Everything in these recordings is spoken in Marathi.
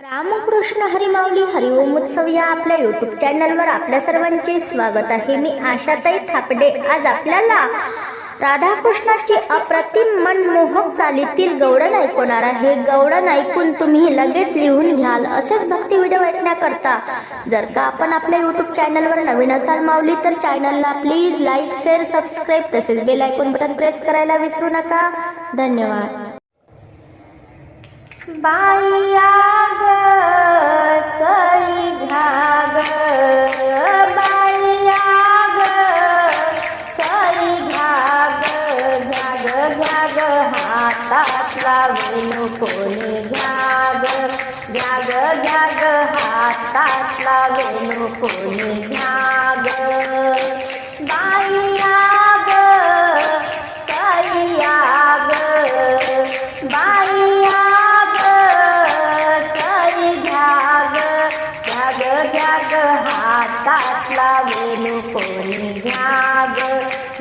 रामकृष्ण हरिमावली हरिओम उत्सव या आपल्या युट्यूब चॅनलवर आपल्या सर्वांचे स्वागत आहे. मी आशाताई थापडे. आज आपल्याला राधाकृष्णाची अप्रतिम मनमोहक चालीतील गवळण ऐकवणार आहे. गौडण ऐकून तुम्ही लगेच लिहून घ्याल. असेच भक्ती व्हिडिओ ऐकण्याकरता जर का आपण आपल्या युट्यूब चॅनलवर नवीन असाल माऊली तर चॅनलला प्लीज लाईक शेअर सबस्क्राईब तसेच बेल ऐकून बटन प्रेस करायला विसरू नका. धन्यवाद. बाया ग सई घ्या ग कोणी घ्या ग घ्या ग घ्या हातातला वेणू कोणी घ्या हातातला वेणू कोणी घ्याग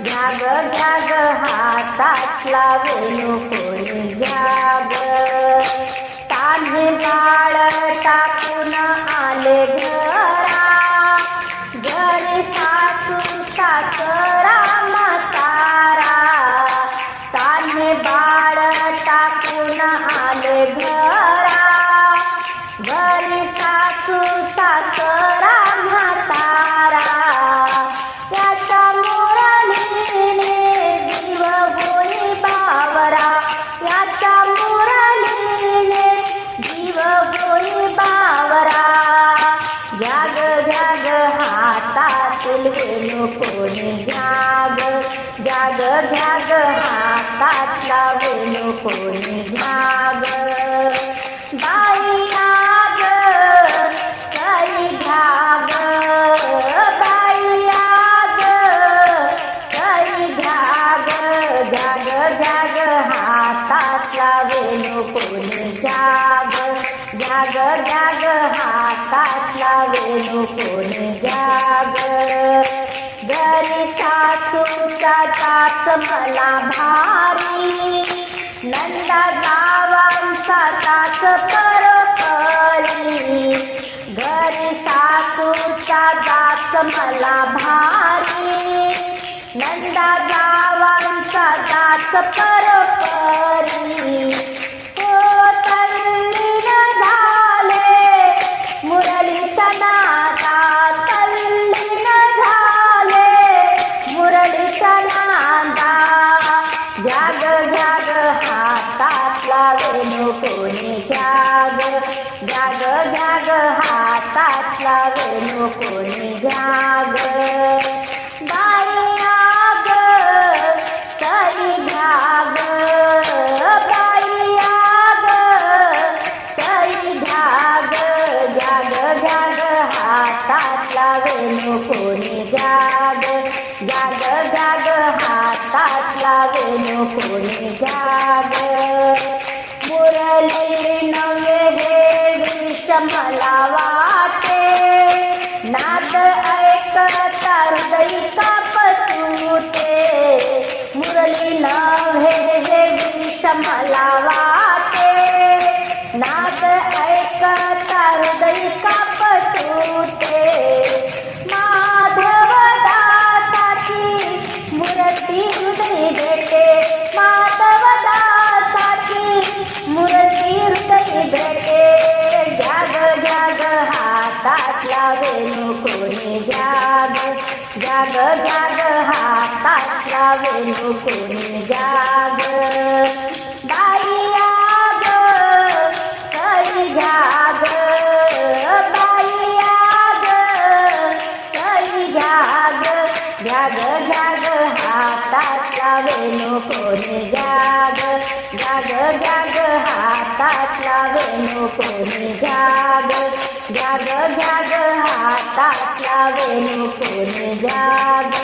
घ्याग घ्याग ग घ्या हातातला वेणू कोणी घ्याग. ग बाळ टाकून आले घरा घरी सासू सासरा म्हातारा. तान्हे बाळ टाकून आले घरा घरी सासू सासरा घ्याग घ्याग हातात लावून कोणी घ्याग. बाईया ग सई घ्याग. बाईया ग सई घ्याग घ्याग घ्याग हातातला वेणू कोणी घ्याग. घ्याग घ्याग हातातला वेणू कोणी त्याच मला भारी. नंदा गावांचा तास परपरी घरी सासूचा जात मला भारी. नंदा गावांचा दास परपरी घ्याग घ्याग हातातला वेणू कोणी घ्याग. बाईया ग सई घ्याग. बाईया ग सई घ्याग. घ्याग घ्याग हातातला वेणू कोणी घ्याग. घ्याग घ्याग हातातला वेणू कोणी घ्याग. मला कोणी जाग जाग जाग हातातला वेणू कोणी जाग. बाईया ग सई घ्याग बाईया ग सई जाग घ्याग घ्याग हातातला वेणू कोणी जाग जाग घ्याग हातातला वेणू कोणी घ्याग जाग घ्याग हातातला वेणू कोणी घ्याग